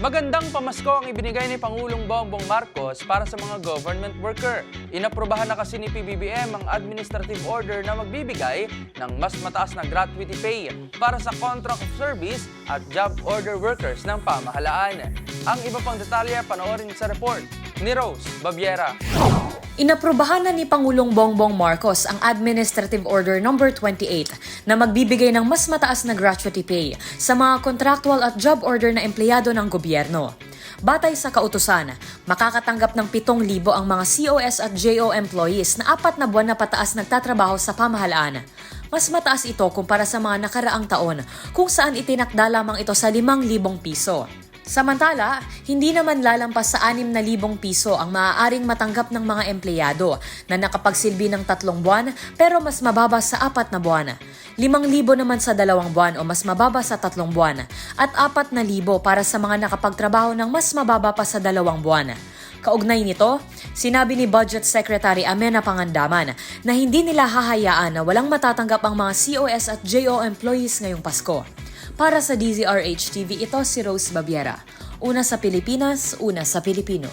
Magandang pamasko ang ibinigay ni Pangulong Bongbong Marcos para sa mga government worker. Inaprubahan na kasi ni PBBM ang administrative order na magbibigay ng mas mataas na gratuity pay para sa contract of service at job order workers ng pamahalaan. Ang iba pang detalye panoorin sa report ni Rose Babiera. Inaprubahan na ni Pangulong Bongbong Marcos ang Administrative Order No. 28 na magbibigay ng mas mataas na gratuity pay sa mga contractual at job order na empleyado ng gobyerno. Batay sa kautusan, makakatanggap ng 7,000 ang mga COS at JO employees na apat na buwan na pataas nagtatrabaho sa pamahalaan. Mas mataas ito kumpara sa mga nakaraang taon kung saan itinakda lamang ito sa 5,000 piso. Samantala, hindi naman lalampas sa 6,000 piso ang maaaring matanggap ng mga empleyado na nakapagsilbi ng tatlong buwan pero mas mababa sa apat na buwan. 5,000 naman sa dalawang buwan o mas mababa sa tatlong buwan at 4,000 para sa mga nakapagtrabaho ng mas mababa pa sa dalawang buwan. Kaugnay nito, sinabi ni Budget Secretary Amena Pangandaman na hindi nila hahayaan na walang matatanggap ang mga COS at JO employees ngayong Pasko. Para sa DZRH TV, ito si Rose Babiera. Una sa Pilipinas, una sa Pilipino.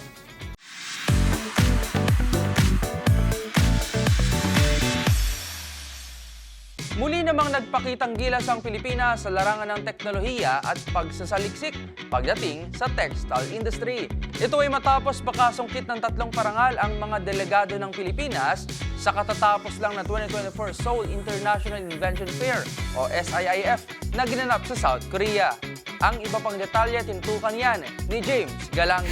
Muli namang nagpakitang gilas ang Pilipinas sa larangan ng teknolohiya at pagsasaliksik pagdating sa textile industry. Ito ay matapos pakasungkit ng tatlong parangal ang mga delegado ng Pilipinas sa katatapos lang na 2024 Seoul International Invention Fair o SIIF na ginanap sa South Korea. Ang iba pang detalye tintukan yan ni James Galange.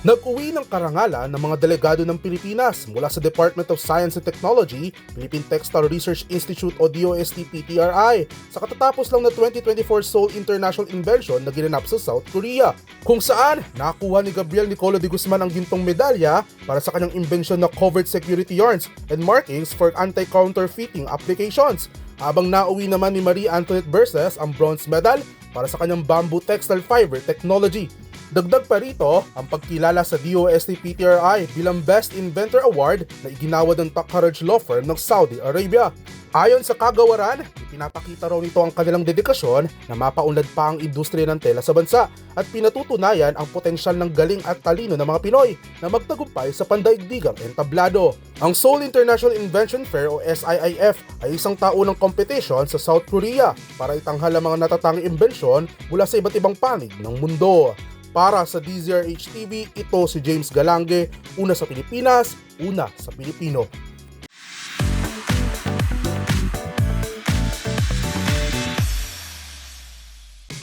Nag-uwi ng karangalan ng mga delegado ng Pilipinas mula sa Department of Science and Technology, Philippine Textile Research Institute o DOST-PTRI sa katatapos lang na 2024 Seoul International Invention na ginanap sa South Korea, kung saan nakuha ni Gabriel Nicolo de Guzman ang gintong medalya para sa kanyang imbensyon na covered security yarns and markings for anti-counterfeiting applications, habang nauwi naman ni Marie Antoinette Berses ang bronze medal para sa kanyang bamboo textile fiber technology. Dagdag pa rito ang pagkilala sa DOST-PTRI bilang Best Inventor Award na iginawa ng courage law firm ng Saudi Arabia. Ayon sa kagawaran, ipinapakita raw nito ang kanilang dedikasyon na mapaunlad pa ang industriya ng tela sa bansa at pinatutunayan ang potensyal ng galing at talino ng mga Pinoy na magtagumpay sa pandaigdigang entablado. Ang Seoul International Invention Fair o SIIF ay isang taunang competition sa South Korea para itanghal ang mga natatanging imbensyon mula sa iba't ibang panig ng mundo. Para sa DZRH TV, ito si James Galange, una sa Pilipinas, una sa Pilipino.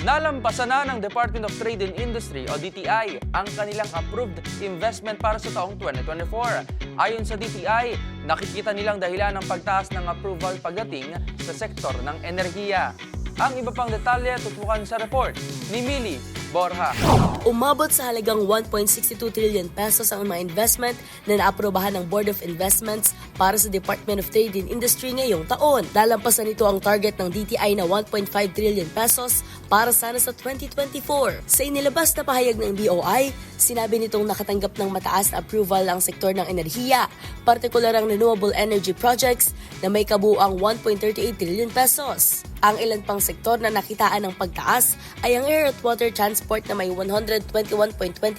Nalampasan na ng Department of Trade and Industry o DTI ang kanilang approved investment para sa taong 2024. Ayon sa DTI, nakikita nilang dahilan ng pagtaas ng approval pagdating sa sektor ng enerhiya. Ang iba pang detalye tutukan sa report ni Millie Borja. Umabot sa halagang 1.62 trillion pesos ang mga investment na naaprobahan ng Board of Investments para sa Department of Trade and Industry ngayong taon. Lalampasan nito ang target ng DTI na 1.5 trillion pesos para sana sa 2024. Sa inilabas na pahayag ng BOI, sinabi nitong nakatanggap ng mataas na approval ang sektor ng enerhiya, partikular ang renewable energy projects na may kabuuang 1.38 trillion pesos. Ang ilan pang sektor na nakitaan ng pagtaas ay ang air at water transport na may 121.20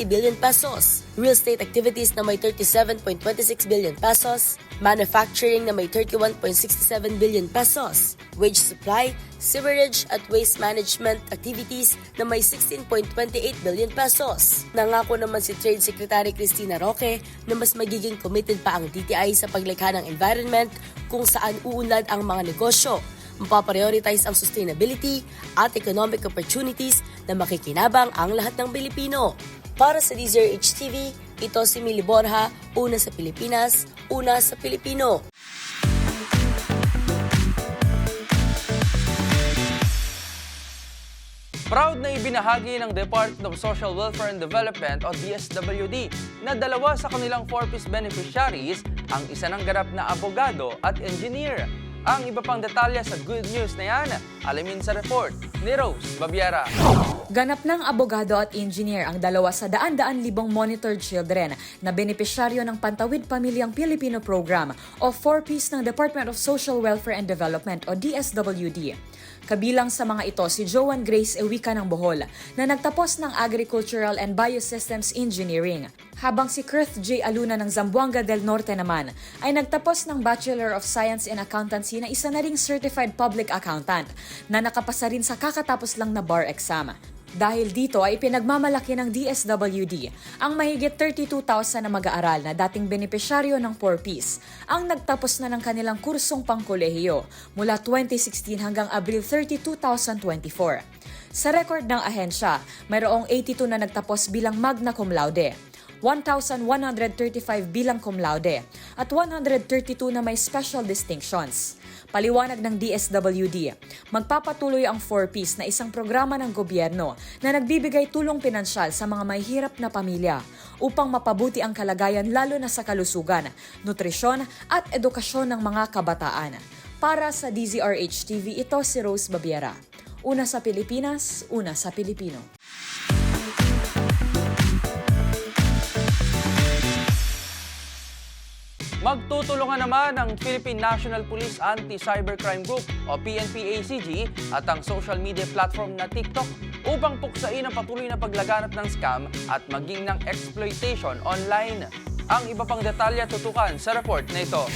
billion pesos, real estate activities na may 37.26 billion pesos, manufacturing na may 31.67 billion pesos, wage supply, sewerage at waste management activities na may 16.28 billion pesos. Nangako naman si Trade Secretary Cristina Roque na mas magiging committed pa ang DTI sa paglikha ng environment kung saan uunlad ang mga negosyo mapaprioritize ang sustainability at economic opportunities na makikinabang ang lahat ng Pilipino. Para sa DZRH TV, ito si Mili Borja, una sa Pilipinas, una sa Pilipino. Proud na ibinahagi ng Department of Social Welfare and Development o DSWD na dalawa sa kanilang 4-piece beneficiaries ang isa ng ganap na abogado at engineer. Ang iba pang detalye sa good news na yan, alamin sa report ni Rose Babiera. Ganap ng abogado at engineer ang dalawa sa daan-daan libong monitored children na benepisyaryo ng Pantawid Pamilyang Pilipino Program o 4Ps ng Department of Social Welfare and Development o DSWD. Kabilang sa mga ito si Joan Grace Ewika ng Bohol na nagtapos ng Agricultural and Biosystems Engineering, habang si Kirth J. Aluna ng Zamboanga del Norte naman ay nagtapos ng Bachelor of Science in Accountancy na isa na ring Certified Public Accountant na nakapasa rin sa kakatapos lang na bar exam. Dahil dito ay pinagmamalaki ng DSWD ang mahigit 32,000 na mag-aaral na dating benepisyaryo ng 4Ps ang nagtapos na ng kanilang kursong pangkolehiyo mula 2016 hanggang Abril 30, 2024. Sa record ng ahensya, mayroong 82 na nagtapos bilang magna cum laude. 1,135 bilang cum laude at 132 na may special distinctions. Paliwanag ng DSWD, magpapatuloy ang 4Ps na isang programa ng gobyerno na nagbibigay tulong pinansyal sa mga mahihirap na pamilya upang mapabuti ang kalagayan lalo na sa kalusugan, nutrisyon at edukasyon ng mga kabataan. Para sa DZRH TV, ito si Rose Babiera. Una sa Pilipinas, una sa Pilipino. Magtutulungan naman ang Philippine National Police Anti-Cybercrime Group o PNP-ACG at ang social media platform na TikTok upang puksain ang patuloy na paglaganap ng scam at maging ng exploitation online. Ang iba pang detalye tutukan sa report na ito.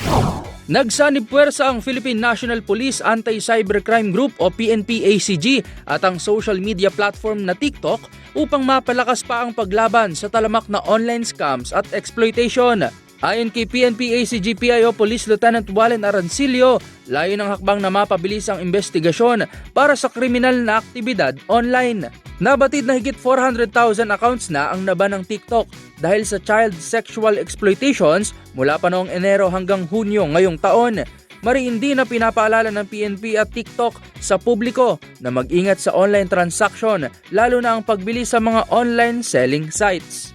Nagsanib puwersa ang Philippine National Police Anti-Cybercrime Group o PNP-ACG at ang social media platform na TikTok upang mapalakas pa ang paglaban sa talamak na online scams at exploitation. Ayon kay PNP ACG PIO Police Lieutenant Wallen Arancilio, layo ng hakbang na mapabilis ang investigasyon para sa kriminal na aktibidad online. Nabatid na higit 400,000 accounts na ang naba ng TikTok dahil sa child sexual exploitations mula pa noong Enero hanggang Hunyo ngayong taon. Mariindi na pinapaalala ng PNP at TikTok sa publiko na mag-ingat sa online transaction lalo na ang pagbili sa mga online selling sites.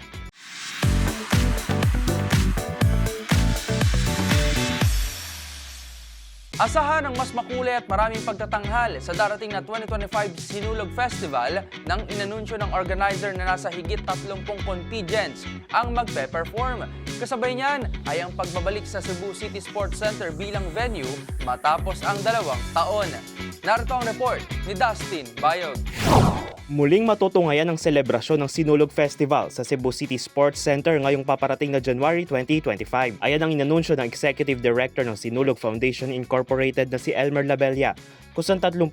Asahan ang mas makulay at maraming pagtatanghal sa darating na 2025 Sinulog Festival nang inanunsyo ng organizer na nasa higit 30 contingents ang magpe-perform. Kasabay niyan ay ang pagbabalik sa Cebu City Sports Center bilang venue matapos ang dalawang taon. Narito ang report ni Dustin Bayog. Muling matutunghayan ang selebrasyon ng Sinulog Festival sa Cebu City Sports Center ngayong paparating na January 2025. Ayan ang inanunsyo ng Executive Director ng Sinulog Foundation Incorporated na si Elmer Labella, kung saan 35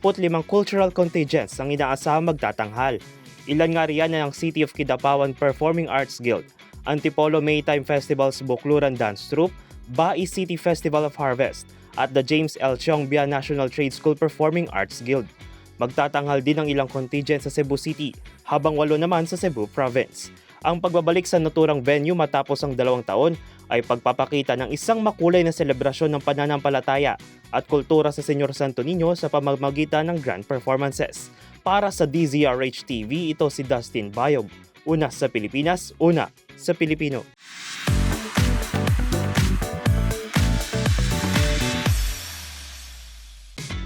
cultural contingents ang inaasahang magtatanghal. Ilan nga riyan ang City of Kidapawan Performing Arts Guild, Antipolo Maytime Festival's Bukluran Dance Troupe, Bai City Festival of Harvest, at the James L. Chongbia National Trade School Performing Arts Guild. Magtatanghal din ang ilang contingent sa Cebu City, habang walo naman sa Cebu Province. Ang pagbabalik sa naturang venue matapos ang dalawang taon ay pagpapakita ng isang makulay na selebrasyon ng pananampalataya at kultura sa Senyor Santo Niño sa pamamagitan ng grand performances. Para sa DZRH TV, ito si Dustin Bayog. Una sa Pilipinas, una sa Pilipino.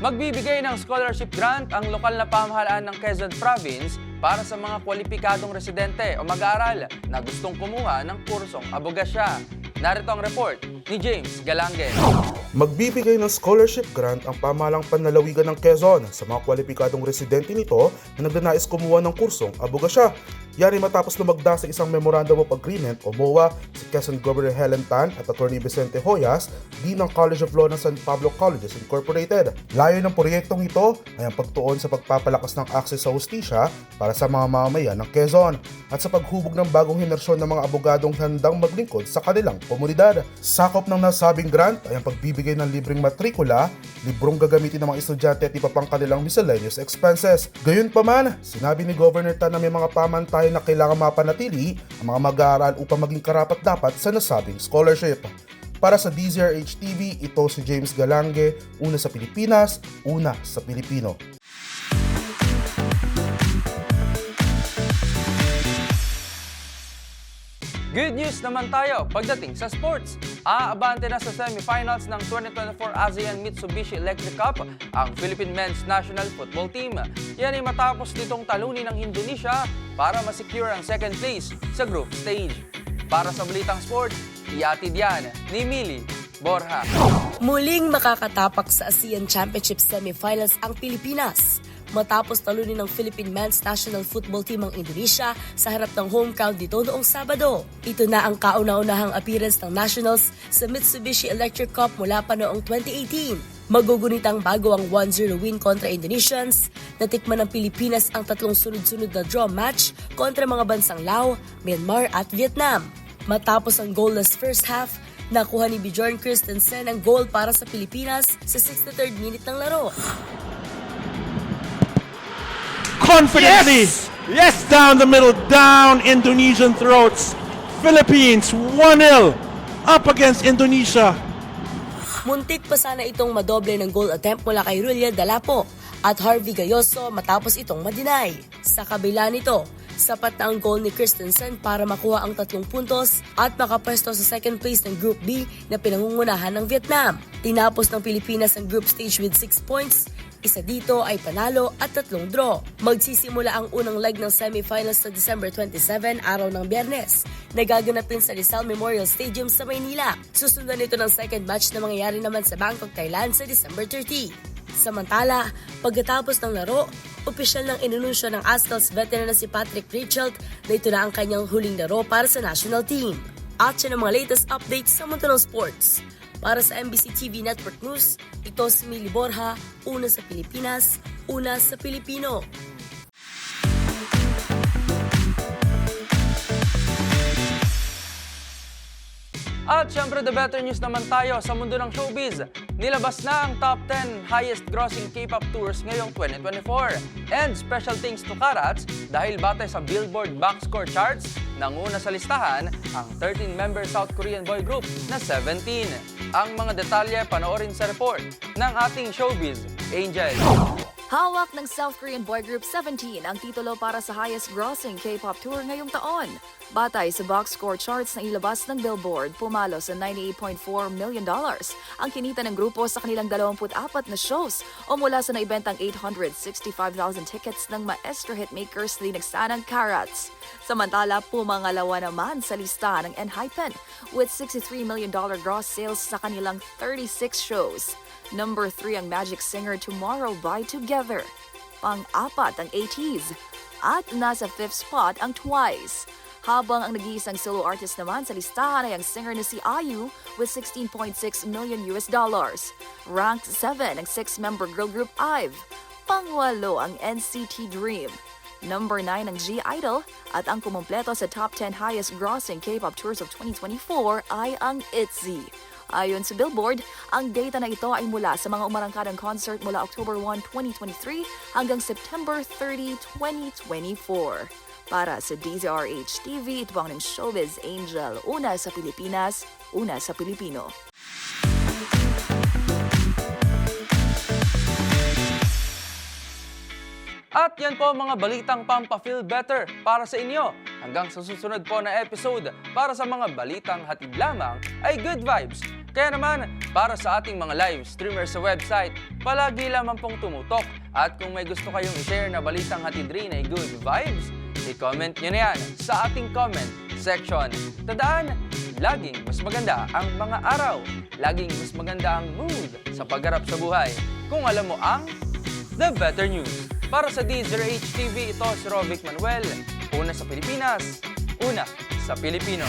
Magbibigay ng scholarship grant ang lokal na pamahalaan ng Quezon Province para sa mga kwalipikadong residente o mag-aaral na gustong kumuha ng kursong abogasya. Narito ang report ni James Galange. Magbibigay ng scholarship grant ang pamahalang panlalawigan ng Quezon sa mga kwalipikadong residente nito na nagnanais kumuha ng kursong abogasya. Ay matapos lumagda sa isang Memorandum of Agreement o MOA si Quezon Governor Helen Tan at Atty. Vicente Hoyas, Dean ng College of Law ng San Pablo Colleges Incorporated. Layo ng proyektong ito ay ang pagtuon sa pagpapalakas ng akses sa hustisya para sa mga mamamayan ng Quezon at sa paghubog ng bagong henersyon ng mga abogadong handang maglingkod sa kanilang komunidad. Sakop ng nasabing grant ay ang pagbibigay ng libreng matrikula, librong gagamitin ng mga estudyante at iba pang kanilang miscellaneous expenses. Gayunpaman, sinabi ni Governor Tan na may mga pamantayan na kailangan mapanatili ang mga mag-aaral upang maging karapat-dapat sa nasabing scholarship. Para sa DZRH TV, ito si James Galange, una sa Pilipinas, una sa Pilipino. Good news naman tayo pagdating sa sports. Aabante na sa semifinals ng 2024 ASEAN Mitsubishi Electric Cup ang Philippine Men's National Football Team. Yan ay matapos nitong talunin ng Indonesia para masecure ang second place sa group stage. Para sa Balitang Sport, iatid yan ni Mili Borja. Muling makakatapak sa ASEAN Championship Semifinals ang Pilipinas matapos talunin ng Philippine Men's National Football Team ang Indonesia sa harap ng home crowd dito noong Sabado. Ito na ang kauna-unahang appearance ng Nationals sa Mitsubishi Electric Cup mula pa noong 2018. Magugunitang bago ang 1-0 win kontra Indonesians, natikman ng Pilipinas ang tatlong sunod-sunod na draw match kontra mga bansang Lao, Myanmar at Vietnam. Matapos ang goalless first half, nakuha ni Bjorn Christensen ang goal para sa Pilipinas sa 63rd minute ng laro. Confidently. Yes! Down the middle, down Indonesian throats. Philippines 1-0 up against Indonesia. Muntik pa sana itong madoble ng goal attempt mula kay Rulia Dalapo at Harvey Gayoso matapos itong madinay. Sa kabila nito, sapat na ang goal ni Christensen para makuha ang tatlong puntos at makapwesto sa second place ng Group B na pinangungunahan ng Vietnam. Tinapos ng Pilipinas ang group stage with 6 points isa dito ay panalo at tatlong draw. Magsisimula ang unang leg ng semifinals sa December 27, araw ng biyernes. Nagaganapin sa Rizal Memorial Stadium sa Maynila. Susundan ito ng second match na mangyayari naman sa Bangkok, Thailand sa December 30. Samantala, pagkatapos ng laro, opisyal ng inununsyo ng Astros veteran na si Patrick Richelt na ito na ang kanyang huling laro para sa national team. At siya ng mga latest updates sa mundo ng sports. Para sa MBC TV Network News, ito si Mili Borja, una sa Pilipinas, una sa Pilipino. At syempre, the better news naman tayo sa mundo ng showbiz. Nilabas na ang top 10 highest grossing K-pop tours ngayong 2024. And special thanks to Karats dahil batay sa Billboard Backscore Charts, nanguna sa listahan ang 13-member South Korean boy group na 17. Ang mga detalye panoorin sa report ng ating showbiz, Angel. Hawak ng South Korean boy group 17 ang titulo para sa highest grossing K-pop tour ngayong taon. Batay sa box score charts na ilabas ng Billboard, pumalo sa $98.4 million ang kinita ng grupo sa kanilang 24 na shows o mula sa naibentang 865,000 tickets ng maestro hitmakers linagsanang Carats. Samantala, pumangalawa naman sa lista ng Enhypen with $63 million gross sales sa kanilang 36 shows. Number 3 ang Magic Singer Tomorrow by Together. Pang-apat ang ATEEZ. At nasa fifth spot ang Twice. Habang ang nag-iisang solo artist naman sa listahan ay ang singer na si IU with 16.6 million US dollars. Ranked 7 ang six-member girl group IVE. Pangwalo ang NCT Dream. Number 9 ang G-Idol at ang kumumpleto sa top 10 highest grossing K-pop tours of 2024 ay ang ITZY. Ayon sa Billboard, ang data na ito ay mula sa mga umarangkadang concert mula October 1, 2023 hanggang September 30, 2024. Para sa DZRH TV, ito ang ng Showbiz Angel, una sa Pilipinas, una sa Pilipino. At yan po mga balitang pampa-feel better para sa inyo. Hanggang sa susunod po na episode para sa mga balitang hatid lamang ay good vibes. Kaya naman, para sa ating mga live streamers sa website, palagi lamang pong tumutok. At kung may gusto kayong i-share na balitang hatid rin ay good vibes, i-comment nyo na yan sa ating comment section. Tandaan, laging mas maganda ang mga araw. Laging mas maganda ang mood sa pagharap sa buhay. Kung alam mo ang The Better News. Para sa DZRH TV, ito si Rovic Manuel. Una sa Pilipinas, una sa Pilipino.